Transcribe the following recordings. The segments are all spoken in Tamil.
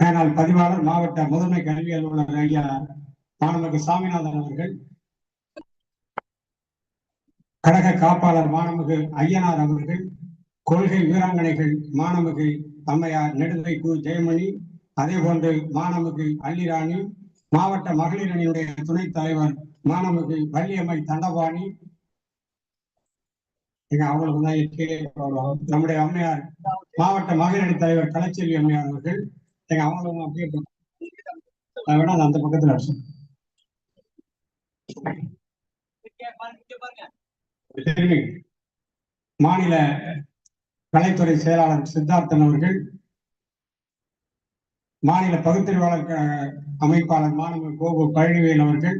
மேலாள் பதிவாளர் மாவட்ட முதன்மை கல்வி அலுவலர் ஐயா மாணவருக்கு சாமிநாதன் அவர்கள் கழக காப்பாளர் மாணமிகு ஐயனார் அவர்கள் கொள்கை வீராங்கனைகள் மாணமிகு அம்மையார் நெடுதை கு ஜெயமணி அதே போன்று மாணமிகு அல்லிராணி மாவட்ட மகளிர் அணியுடைய துணைத் தலைவர் மாணமிகு வள்ளியம்மை தண்டபாணி எங்க அவங்களுக்கு தான் கீழே வருவாங்க. நம்முடைய அம்மையார் மாவட்ட மகளிர் தலைவர் கலைச்செல்வி அம்மையார் அவர்கள் எங்க அவங்களும் அப்படியே வேணா அந்த பக்கத்துல அடிச்சு. மாநில கலைத்துறை செயலாளர் சித்தார்த்தன் அவர்கள் மாநில பகுத்தறிவாளர் அமைப்பாளர் மாணவர் கோபு பழனிவேல் அவர்கள்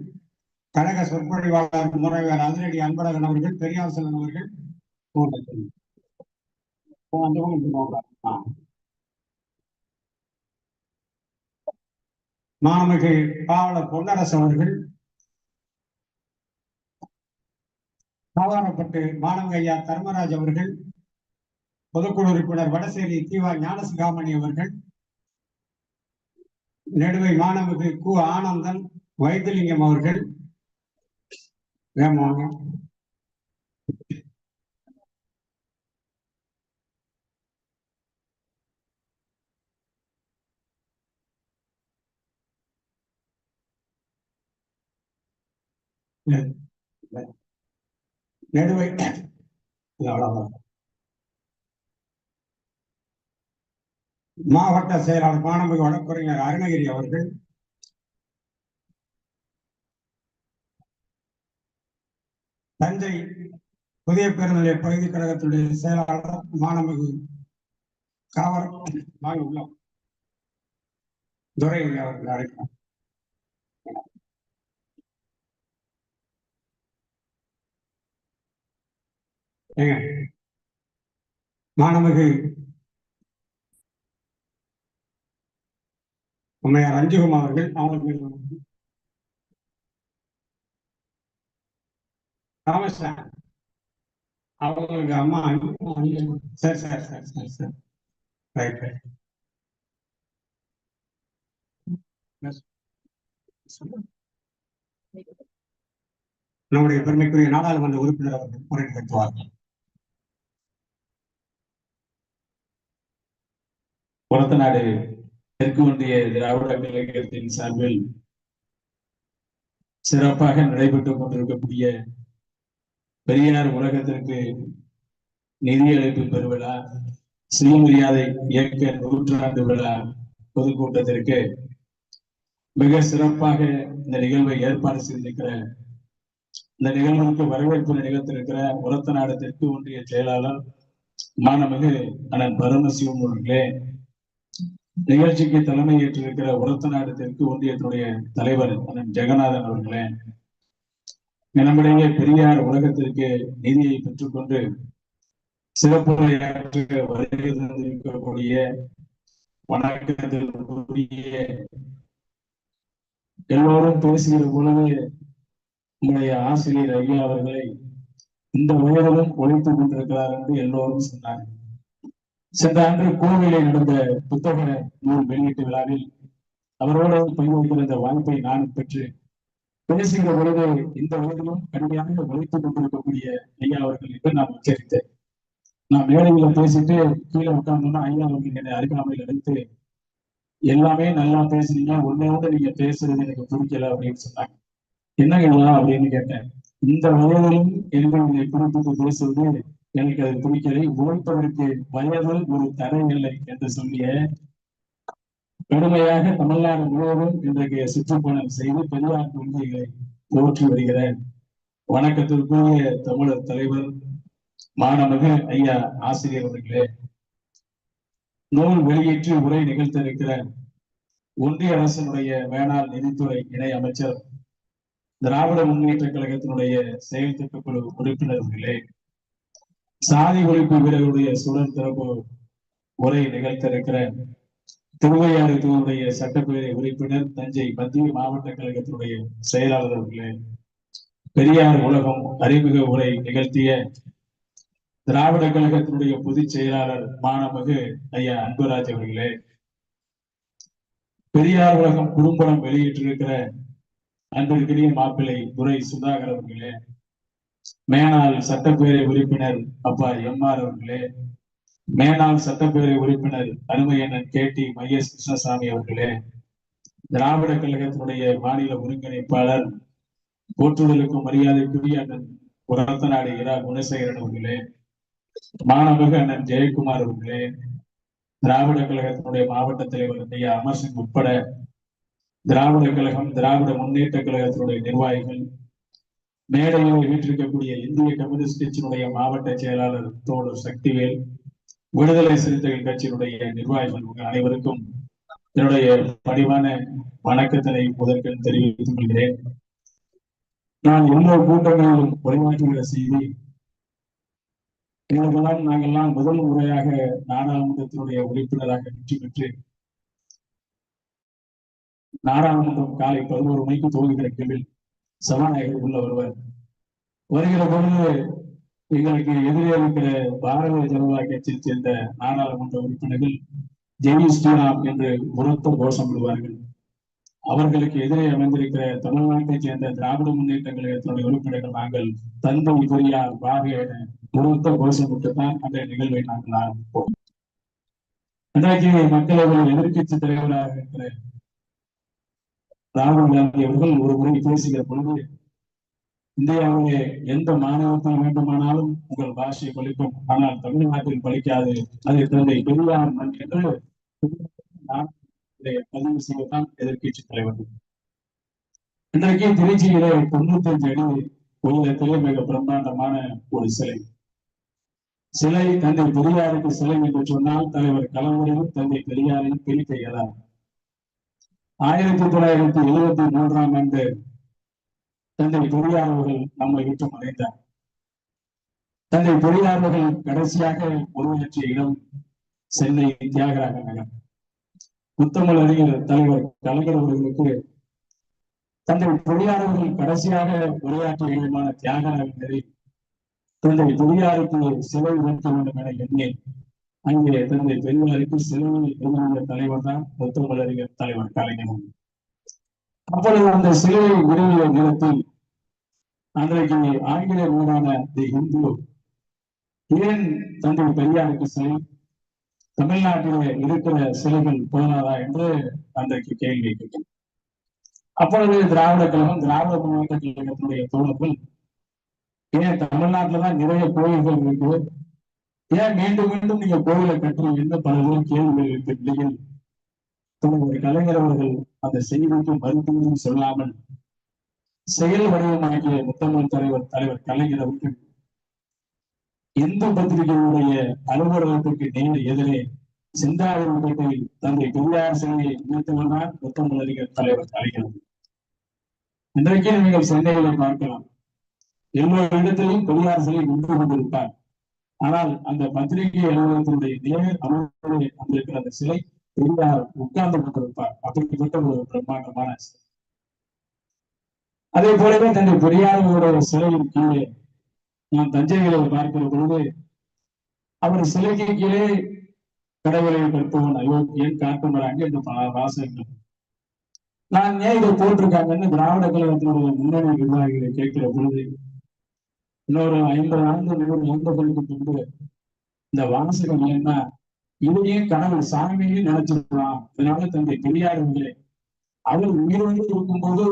கழக சொற்பொழிவாளர் முறைவர் அதிரடி அன்பழகன் அவர்கள் பெரியாசலன் அவர்கள் அந்த பாவல இப்படி பொன்னரசு அவர்கள் பாவாரப்பட்டு மாணவ தர்மராஜ் அவர்கள் பொதுக்குழு உறுப்பினர் வடசேரி தீவா ஞானசுகாமணி அவர்கள் நெடுவை மாணவகு கு ஆனந்தன் வைத்திலிங்கம் அவர்கள் வேமாங்க நெடுவை. மாவட்ட செயலாளர் மாணவ வழக்கறிஞர் அருணகிரி அவர்கள். தஞ்சை புதிய பேருந்து பகுதி கழகத்துடைய செயலாளர் மாணமிகு காவல் வாங்க உள்ள துரை அவர்கள் அழைக்கிறார். ஏங்க மாணவகு அம்மையார் அஞ்சுகம் அவர்கள் அவங்களுக்கு அவங்களுக்கு அம்மா சார் சரி சரி சரி சரி. ரைட் ரைட் நம்முடைய பெருமைக்குரிய நாடாளுமன்ற உறுப்பினர் அவர்கள் உரை நிகழ்த்துவார்கள் புறத்தநாடு தெற்கு ஒன்றிய திராவிட கழகத்தின் சார்பில் சிறப்பாக நடைபெற்றுக் கொண்டிருக்கக்கூடிய பெரியார் உலகத்திற்கு நிதியளிப்பு பெருவிழா சுயமரியாதை இயக்க நூற்றாண்டு விழா பொதுக்கூட்டத்திற்கு மிக சிறப்பாக இந்த நிகழ்வை ஏற்பாடு செய்திருக்கிற இந்த நிகழ்வுக்கு வரவேற்பு நிகழ்த்திருக்கிற உரத்தநாடு தெற்கு ஒன்றிய செயலாளர் மாணமிகு அண்ணன் பரமசிவம் அவர்களே நிகழ்ச்சிக்கு தலைமை ஏற்றிருக்கிற உரத்தநாடு தெற்கு ஒன்றியத்துடைய தலைவர் அண்ணன் ஜெகநாதன் அவர்களே நம்முடைய பெரியார் உலகத்திற்கு நிதியை பெற்றுக்கொண்டு சிறப்புரையாற்ற வருகை தந்திருக்கக்கூடிய வணக்கத்திற்குரிய எல்லோரும் பேசுகிற பொழுது உங்களுடைய ஆசிரியர் ஐயா அவர்களை இந்த உயரவும் ஒழித்துக் கொண்டிருக்கிறார் என்று எல்லோரும் சொன்னார்கள். சென்ற ஆண்டு கோவிலில் நடந்த புத்தக நூல் வெளியீட்டு விழாவில் அவரோடு பங்கேற்கிற இந்த வாய்ப்பை நான் பெற்று பேசுகிற பொழுது இந்த உலகிலும் கடுமையாக உழைத்துக் கொண்டிருக்கக்கூடிய ஐயா அவர்கள் என்று நான் உச்சரித்தேன். நான் மேடையில பேசிட்டு கீழே உட்கார்ந்தோம்னா ஐயா அவர்கள் என்னை அருகாமையில் அழைத்து எல்லாமே நல்லா பேசுனீங்க ஒன்னோட நீங்க பேசுறது எனக்கு பிடிக்கல அப்படின்னு சொன்னாங்க. என்ன ஐயா அப்படின்னு கேட்டேன். இந்த வயதிலும் எங்களுடைய குறிப்பிட்டு பேசுவது எனக்கு அது பிடிக்கலை. உழைப்பதற்கு வயது ஒரு தடையில்லை என்று சொல்லிய பெருமையாக தமிழ்நாடு முழுவதும் இன்றைக்கு சுற்றுப்பயணம் செய்து பெரியார் கொள்கைகளை போற்றி வருகிற வணக்கத்திற்குரிய தமிழர் தலைவர் மாணமிகு ஐயா ஆசிரியர் அவர்களே. நூல் வெளியேற்றி உரை நிகழ்த்த இருக்கிற ஒன்றிய அரசினுடைய வேளாண் நிதித்துறை இணை அமைச்சர் திராவிட முன்னேற்ற கழகத்தினுடைய செயல் திட்டக்குழு உறுப்பினர்களே. சாதி ஒழிப்பு வீரர்களுடைய சுடர் திறப்பு உரை நிகழ்த்த இருக்கிற திருவையாறு தொகுதியுடைய சட்டப்பேரவை உறுப்பினர் தஞ்சை மத்திய மாவட்ட கழகத்தினுடைய செயலாளர் அவர்களே பெரியார் உலகம் அறிமுக உரை நிகழ்த்திய திராவிட கழகத்தினுடைய பொதுச் செயலாளர் மாணமிகு ஐயா அன்புராஜ் அவர்களே பெரியார் உலகம் குறும்படம் வெளியிட்டிருக்கிற அன்பிற்கினிய மாப்பிள்ளை துரை சுதாகர் அவர்களே மேனாள் சட்டப்பேரவை உறுப்பினர் அப்பா எம் ஆர் அவர்களே மேனாள் சட்டப்பேரவை உறுப்பினர் அருமையண்ணன் கே டி மையஸ் கிருஷ்ணசாமி அவர்களே திராவிட கழகத்தினுடைய மாநில ஒருங்கிணைப்பாளர் போற்றுதலுக்கும் மரியாதைக்குரிய அண்ணன் உரத்தநாடு இரா குணசேகரன் அவர்களே மாணவக அண்ணன் ஜெயக்குமார் அவர்களே திராவிட கழகத்தினுடைய மாவட்ட தலைவர் ஐயா அமர் சிங் உட்பட திராவிட கழகம் திராவிட முன்னேற்ற கழகத்தினுடைய நிர்வாகிகள் மேடையில் வீட்டிருக்கக்கூடிய இந்திய கம்யூனிஸ்ட் கட்சியினுடைய மாவட்ட செயலாளர் தோழர் சக்திவேல் விடுதலை சிறுத்தைகள் கட்சியினுடைய நிர்வாகிகள் உங்கள் அனைவருக்கும் என்னுடைய பணிவான வணக்கத்தினை முதற்கண் தெரிவித்துக் கொள்கிறேன். நான் எல்லா கூட்டங்களிலும் உரையாற்றுகிற செய்தி எங்களுக்கெல்லாம் நாங்கெல்லாம் முதல் முறையாக நாடாளுமன்றத்தினுடைய உறுப்பினராக வெற்றி பெற்று நாடாளுமன்றம் காலை பதினோரு மணிக்கு துவங்குகிற கேள்வி சபாநாயகர் உள்ள வருவார் வருகிற பொழுது எங்களுக்கு எதிரே இருக்கிற பாரதிய ஜனதா கட்சியை சேர்ந்த நாடாளுமன்ற உறுப்பினர்கள் ஜெய் ஸ்ரீராம் என்று உரத்த கோஷம் விடுவார்கள். அவர்களுக்கு எதிரே அமைந்திருக்கிற தமிழ்நாட்டைச் சேர்ந்த திராவிட முன்னேற்ற கழகத்தினுடைய உறுப்பினர்கள் நாங்கள் தந்தை பெரியார் பாக என உரத்த கோஷமிட்டு தான் அந்த நிகழ்வை நாங்கள் ஆரம்பிப்போம். இன்றைக்கு மக்களவை எதிர்க்கட்சி தலைவராக இருக்கிற ராகுல் காந்தி அவர்கள் ஒரு முறை பேசுகிற பொழுது இந்தியாவிலே எந்த மாநிலத்தில் வேண்டுமானாலும் உங்கள் பாஷை பழிக்கும். ஆனால் தமிழ்நாட்டில் பழிக்காது. அதை தந்தை பெரியார் என்று பதிவு செய்வதுதான் எதிர்க்கட்சி தலைவர். இன்றைக்கு திருச்சியிலே தொண்ணூத்தி அஞ்சு அடி உயரத்திலே மிக பிரம்மாண்டமான ஒரு சிலை. சிலை தந்தை பெரியாருக்கு சிலை என்று சொன்னால் தலைவர் கலவரையும் தந்தை பெரியாரையும் பிரிக்க இயலாது. ஆயிரத்தி தொள்ளாயிரத்தி எழுபத்தி மூன்றாம் ஆண்டு தந்தை பெரியார் அவர்கள் நம்மை விட்டு மறைந்தார். தந்தை பெரியார் அவர்கள் கடைசியாக உருவாற்றிய இடம் சென்னை தியாகராக நகர் முத்தமிழ் அறிஞர் தலைவர் கலைஞர் அவர்களுக்கு தந்தை பெரியார் அவர்கள் கடைசியாக உரையாற்றிய இடமான தியாகராக நகரில் தந்தை பெரியாருக்கு சிலை வைக்க வேண்டும் என எண்ணேன் அங்கே தந்தை பெரியாருக்கு சிலை தலைவர் தான் முத்தமிழ் தலைவர் கலைஞர் அப்பொழுது அந்த சிலுவை நிறுவிய நேரத்தில் அன்றைக்கு ஆங்கில நூலான தி ஹிந்து ஏன் தந்தை பெரியாருக்கு சிலை தமிழ்நாட்டிலே இருக்கிற சிலைகள் போதாதா என்று அன்றைக்கு கேள்வி கேட்டேன். அப்பொழுது திராவிட கழகம் திராவிட முன்னேற்ற கழகத்தினுடைய தோழர்கள் ஏன் தமிழ்நாட்டுலதான் நிறைய கோயில்கள் இருக்கு ஏன் மீண்டும் மீண்டும் நீங்க கோவிலை கட்டுறீங்கன்னு பல பேர் கேள்வி எழுப்பிய தலைவர் கலைஞர் அவர்கள் அந்த செய்திக்கும் மருத்துவமும் சொல்லாமல் செயல் வடிவமாக்கிய முத்தமிழ் தலைவர் தலைவர் கலைஞர் அவர்கள் இந்து பத்திரிகையுடைய அலுவலகத்திற்கு நேர் எதிரே சிந்தாவூர்பேட்டையில் தந்தை பெரியார் சிலையை நிறுத்துவதால் முத்தமிழ் அறிஞர் தலைவர் கலைஞர் இன்றைக்கு நீங்கள் சென்னையில பார்க்கலாம். எல்லோரு இடத்திலும் பெரியார் சிலை நின்று கொண்டிருப்பார். ஆனால் அந்த பத்திரிகை அலுவலகத்தினுடைய நேர் அலுவலகத்தில் வந்திருக்கிற அந்த சிலை பெரியார் உட்கார்ந்து கொண்டிருப்பார். அப்படிப்பட்ட ஒரு பிரம்மாண்டமான சிலை. அதே போலவே தன்னை பெரியாரோட சிலையின் கீழே நான் தஞ்சையில பார்க்கிற பொழுது அவர் சிலைக்கு கீழே கடவுளை கற்பவன் அயோக்கியன் காட்டுமராங்க என்று பல வாசகங்கள். நான் ஏன் இதை போட்டிருக்காங்கன்னு திராவிட கழகத்தினுடைய முன்னணி நிர்வாகிகளை கேட்கிற பொழுது இன்னொரு ஐம்பது ஆண்டு நூறு ஆண்டுகளுக்கு பின்பு இந்த வாசகம் என்ன இதையே கணவன் சாமியே நினைச்சிருக்கலாம் அதனால தந்தை பெரியார் அவர்களே அவர் உயிரோடு இருக்கும்போது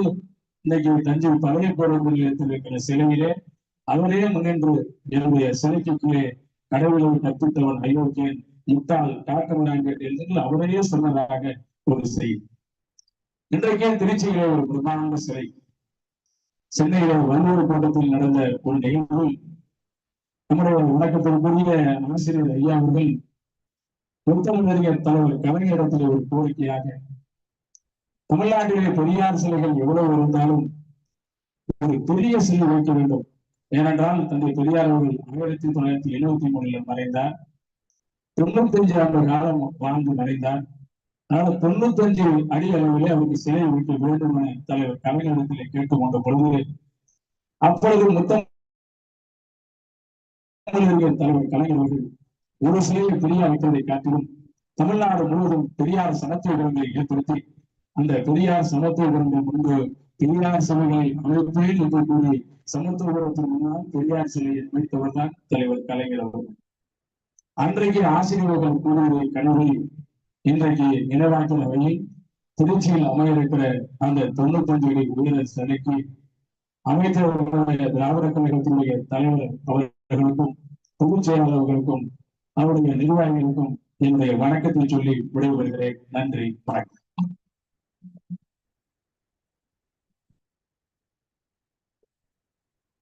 இன்னைக்கு தஞ்சை பழைய பேருந்து நிலையத்தில் இருக்கிற சிலையிலே அவரே முன்னின்று என்னுடைய சிலைக்கு கீழே கடவுளை கற்பித்தவன் அயோக்கியன் முட்டாள் காக்கவனாங்க என்று அவரையே சொன்னதாக ஒரு செய்தி. இன்றைக்கே திருச்சியிலே ஒரு பிரதான சிலை. சென்னையில வன்னூர் கோட்டத்தில் நடந்த ஒரு நிகழ்வில் நம்முடைய வணக்கத்திற்குரிய ஆசிரியர் ஐயா அவர்கள் முத்தமிழறிஞர் தலைவர் கலைஞரத்தில் ஒரு கோரிக்கையாக தமிழ்நாட்டிலே பெரியார் சிலைகள் எவ்வளவு இருந்தாலும் ஒரு பெரிய சிலை வைக்க வேண்டும். ஏனென்றால் தந்தை பெரியார் அவர்கள் ஆயிரத்தி தொள்ளாயிரத்தி எழுபத்தி மூணில் மறைந்தார். தொண்ணூத்தி அஞ்சு ஆண்டு காலம் வாழ்ந்து மறைந்தார். அதனால தொண்ணூத்தி அஞ்சு அடி அளவிலே அவருக்கு சிலை அமைக்க வேண்டும் என தலைவர் கேட்டுக் கொண்ட பொழுது அப்பொழுது முத்தம் தலைவர் கலைஞர் அவர்கள் ஒரு சிலையை பெரியார் அமைத்ததை காட்டிலும் தமிழ்நாடு முழுவதும் பெரியார் சமத்துவ விருந்தை ஏற்படுத்தி அந்த பெரியார் சமத்துவ விருந்தை முன்பு பெரியார் சபைகளை அமைப்பேன் என்று கூறி சமத்துவபுரத்தின் முன்னால் பெரியார் சிலையை அமைத்தவர் தான் தலைவர் கலைஞர் அவர்கள். அன்றைக்கு ஆசிரியர்கள் கூறுவதை கனவை இன்றைக்கு நினைவாக்கின வகையில் திருச்சியில் அமைய இருக்கிற அந்த தொண்ணூத்தஞ்சு அடி உயர சிலைக்கு அமைச்சர்களுடைய திராவிட கழகத்தினுடைய தலைவர் அவர்களுக்கும் பொதுச் செயலாளர்களுக்கும் அவருடைய நிர்வாகிகளுக்கும் என்னுடைய வணக்கத்தை சொல்லி விடைபெறுகிறேன். நன்றி வணக்கம்.